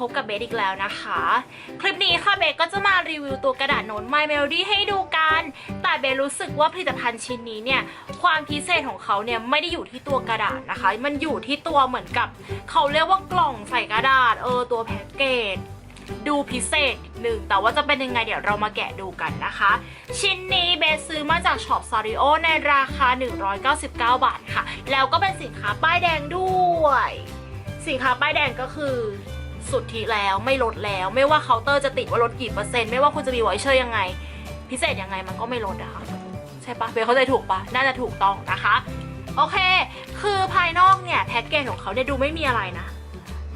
พบกับเบสอีกแล้วนะคะ คลิปนี้ค่ะเบสก็จะมารีวิวตัวกระดาษโน้ต My Melody ให้ดูกัน แต่เบสรู้สึกว่าผลิตภัณฑ์ชิ้นนี้เนี่ยความพิเศษของเขาเนี่ยไม่ได้อยู่ที่ตัวกระดาษนะคะ มันอยู่ที่ตัวเหมือนกับ เขาเรียกว่ากล่องใส่กระดาษเออตัวแพ็กเกจดูพิเศษนิดนึงแต่ว่าจะเป็นยังไงเดี๋ยวเรามาแกะดูกันนะคะ ชิ้นนี้เบสซื้อมาจากช็อปซาริโอในราคา 199 บาทค่ะ แล้วก็เป็นสินค้าป้ายแดงด้วย สินค้าป้ายแดงก็คือ สุดที่แล้วไม่ลดแล้ว ไม่ว่าเคาน์เตอร์จะติดว่าลดกี่เปอร์เซ็นต์ไม่ว่าคุณจะมีไวเชอร์ยังไง พิเศษยังไงมันก็ไม่ลดอะค่ะใช่ปะเบลเข้าใจถูกปะน่าจะถูกต้องนะคะ โอเค คือภายนอกเนี่ยแพ็กเกจของเขาเนี่ยดูไม่มีอะไรนะ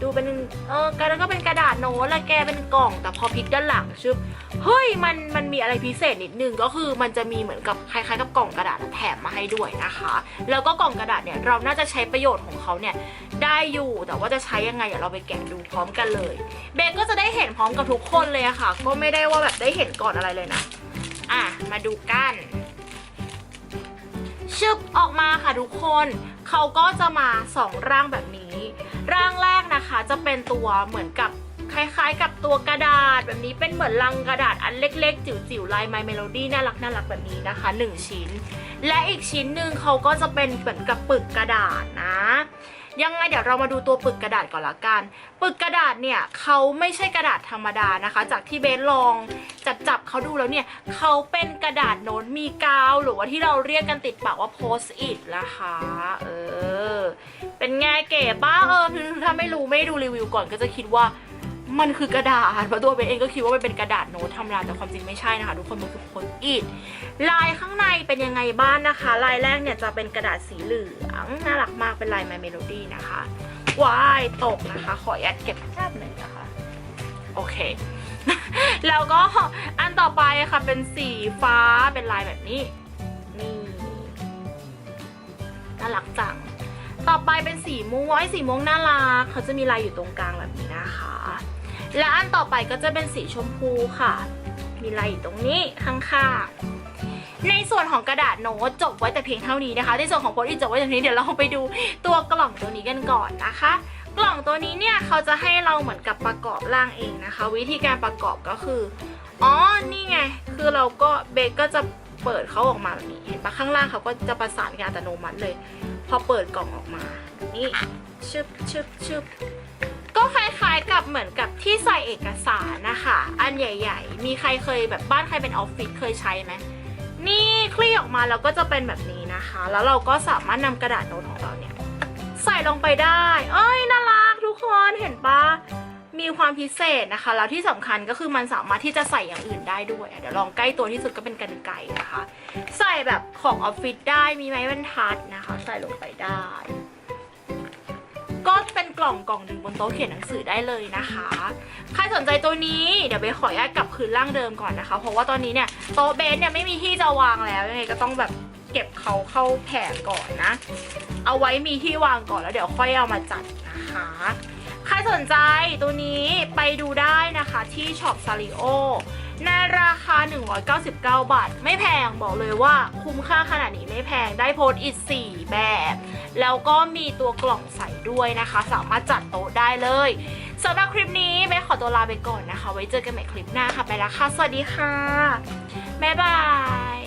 ดูเป็นเออกระดาษก็เป็นกระดาษโน้ตแล้วแกเป็นกล่อง แต่พอพลิกด้านหลังชึบเฮ้ยมันมันมีอะไรพิเศษนิดนึงก็คือมันจะมีเหมือนกับคล้ายๆกับกล่องกระดาษแถมมาให้ด้วยนะคะ แล้วก็กล่องกระดาษเนี่ยเราน่าจะใช้ประโยชน์ของเขาเนี่ยได้อยู่แต่ว่าจะใช้ยังไงเดี๋ยวเราไปแกะดูพร้อมกันเลยเบนก็จะได้เห็นพร้อมกับทุกคนเลยอะค่ะ ก็ไม่ได้ว่าแบบได้เห็นก่อนอะไรเลยนะอะมาดูกัน ชึบออกมาค่ะทุกคนเขาก็จะมาสองร่างแบบนี้ ร่างแรกนะคะจะเป็นตัวเหมือนกับคล้ายๆ กับตัวกระดาษแบบนี้เป็นเหมือนลังกระดาษอันเล็กๆ จิ๋วๆลายไมเมโลดี้น่ารักน่ารักแบบนี้นะคะ 1 ชิ้น และอีกชิ้นหนึ่งเขาก็จะเป็นเหมือนกับปึกกระดาษนะ ยังไงเดี๋ยวเรามาดูตัวปึกกระดาษก่อนละกัน ปึกกระดาษเนี่ยเขาไม่ใช่กระดาษธรรมดานะคะ จากที่เบสลองจับจับเขาดูแล้วเนี่ยเขาเป็นกระดาษโน้ตมีกาว หรือว่าที่เราเรียกกันติดปากว่าโพสต์อิทนะคะเออเป็นไงเก๋ป้าเออถ้าไม่รู้ไม่ดูรีวิวก่อนก็จะคิดว่า มันคือกระดาษเพราะตัวเบเองก็คิดว่ามันเป็นกระดาษโน้ตธรรมดาแต่ความจริงไม่ใช่นะคะทุกคนมันคือโพสต์อิทลายข้างในเป็นยังไงบ้างนะคะ ลายแรกเนี่ยจะเป็นกระดาษสีเหลืองน่ารักมากเป็นลาย My Melody นะคะว้ายตกนะคะ ขอยัดเก็บแป๊บหนึ่งนะคะ โอเค แล้วก็อันต่อไปค่ะเป็นสีฟ้าเป็นลายแบบนี้ นี่น่ารักจัง ต่อไปเป็นสีม่วงไอ้สีม่วงน่ารักเขาจะมีลายอยู่ตรงกลางแบบนี้นะคะ และอันต่อไปก็จะเป็นสีชมพูค่ะ มีลายอยู่ตรงนี้ข้างๆ ในส่วนของกระดาษโน้ตจบไว้แต่เพียงเท่านี้นะคะ ในส่วนของโพสต์อิทจบไว้แต่เพียงเท่านี้เดี๋ยวเราไปดูตัวกล่องตัวนี้กันก่อนนะคะ กล่องตัวนี้เนี่ยเขาจะให้เราเหมือนกับประกอบร่างเองนะคะ วิธีการประกอบก็คืออ๋อนี่ไง คือเราก็เบสก็จะ เปิดเขาออกมาแบบนี้เห็นปะข้างล่างเขาก็จะประสานกันอัตโนมัติเลย พอเปิดกล่องออกมา นี่ชึบชึบชึบก็คล้ายๆกับเหมือนกับที่ใส่เอกสารนะคะ อันใหญ่ๆ มีใครเคยแบบบ้านใครเป็นออฟฟิศเคยใช้ไหมนี่คลี่ออกมาแล้วก็จะเป็นแบบนี้นะคะ แล้วเราก็สามารถนำกระดาษโน้ตของเราเนี่ย ใส่ลงไปได้ เอ้ยน่ารักทุกคนเห็นปะ มีความพิเศษนะคะ แล้วที่สำคัญก็คือมันสามารถที่จะใส่อย่างอื่นได้ด้วย เดี๋ยวลองใกล้ตัวที่สุดก็เป็นกันไก่นะคะ ใส่แบบของออฟฟิศได้มีไม้บรรทัดนะคะ ใส่ลงไปได้ ก็เป็นกล่องกล่องหนึ่งบนโต๊ะเขียนหนังสือได้เลยนะคะ ใครสนใจตัวนี้เดี๋ยวเบสขออนุญาตกลับคืนร่างเดิมก่อนนะคะ เพราะว่าตอนนี้เนี่ยโต๊ะเบสเนี่ยไม่มีที่จะวางแล้วยังไงก็ต้องแบบเก็บเขาเข้าแผงก่อนนะ เอาไว้มีที่วางก่อนแล้วเดี๋ยวค่อยเอามาจัดนะคะ ใครสนใจตัวนี้ไปดูได้นะคะที่ช็อปซาริโอในราคา 199 บาท ไม่แพงบอกเลยว่าคุ้มค่าขนาดนี้ไม่แพงได้โพสต์อิท4แบบ แล้วก็มีตัวกล่องใส่ด้วยนะคะ สามารถจัดโต๊ะได้เลยสำหรับคลิปนี้เบสขอตัวลาไปก่อนนะคะ ไว้เจอกันใหม่คลิปหน้าค่ะ ไปแล้วค่ะ สวัสดีค่ะ บ๊ายบาย